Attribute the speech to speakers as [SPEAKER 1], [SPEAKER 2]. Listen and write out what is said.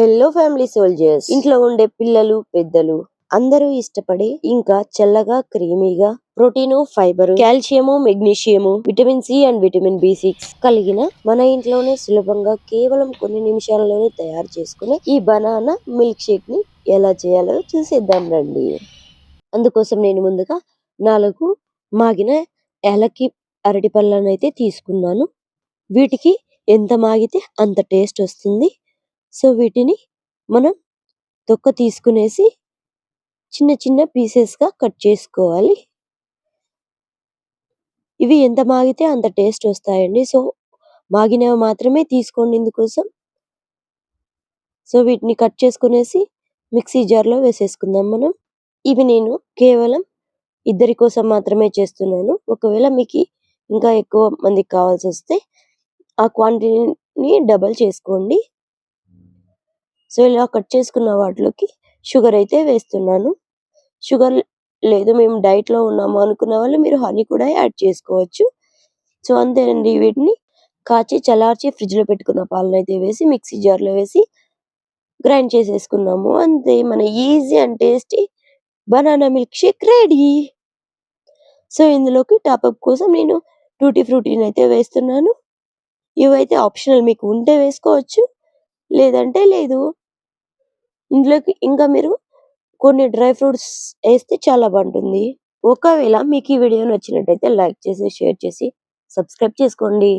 [SPEAKER 1] Hello family soldiers ఇంట్లో ఉండే పిల్లలు పెద్దలు అందరూ ఇష్టపడే ఇంకా చల్లగా క్రీమీగా protein fibre calcium magnesium vitamin C and vitamin B six కలిగిన మన ఇంట్లోనే సులభంగా కేవలం కొన్ని నిమిషాల్లోనే తయారు చేసుకునే ఈ బనానా మిల్క్ షేక్ని ఎలా చేయాలో చూసేద్దాం రండి. అందుకోసం నేను ముందుగా నాలుగు మాగిన ఏలకి అరటి పళ్ళను అయితే తీసుకున్నాను. వీటికి ఎంత మాగితే అంత టేస్ట్ వస్తుంది. సో వీటిని మనం తొక్క తీసుకునేసి చిన్న చిన్న పీసెస్గా కట్ చేసుకోవాలి. ఇవి ఎంత మాగితే అంత టేస్ట్ వస్తాయండి. సో మాగినవి మాత్రమే తీసుకోండి ఇందుకోసం. సో వీటిని కట్ చేసుకునేసి మిక్సీ జార్లో వేసేసుకుందాం మనం. ఇవి నేను కేవలం ఇద్దరి కోసం మాత్రమే చేస్తున్నాను. ఒకవేళ మీకు ఇంకా ఎక్కువ మందికి కావాల్సి వస్తే ఆ క్వాంటిటీని డబల్ చేసుకోండి. సో ఇలా కట్ చేసుకున్న వాటిలోకి షుగర్ అయితే వేస్తున్నాను. షుగర్ లేదు మేము డైట్లో ఉన్నాము అనుకున్న వాళ్ళు మీరు హనీ కూడా యాడ్ చేసుకోవచ్చు. సో అంతేనండి వీటిని. కాచి చల్లార్చి ఫ్రిడ్జ్లో పెట్టుకున్న పాలను అయితే వేసి మిక్సీ జార్లో వేసి గ్రైండ్ చేసేసుకున్నాము. అంతే మన easy and tasty banana milk shake ready. So ఇందులోకి టాపప్ కోసం నేను టూటీ ఫ్రూటీని అయితే వేస్తున్నాను. ఇవైతే ఆప్షనల్ మీకు ఉంటే వేసుకోవచ్చు లేదంటే లేదు. ఇందులోకి ఇంకా మీరు కొన్ని డ్రై ఫ్రూట్స్ వేస్తే చాలా బాగుంటుంది. ఒకవేళ మీకు ఈ వీడియో నచ్చినట్టయితే లైక్ చేసి షేర్ చేసి సబ్స్క్రైబ్ చేసుకోండి.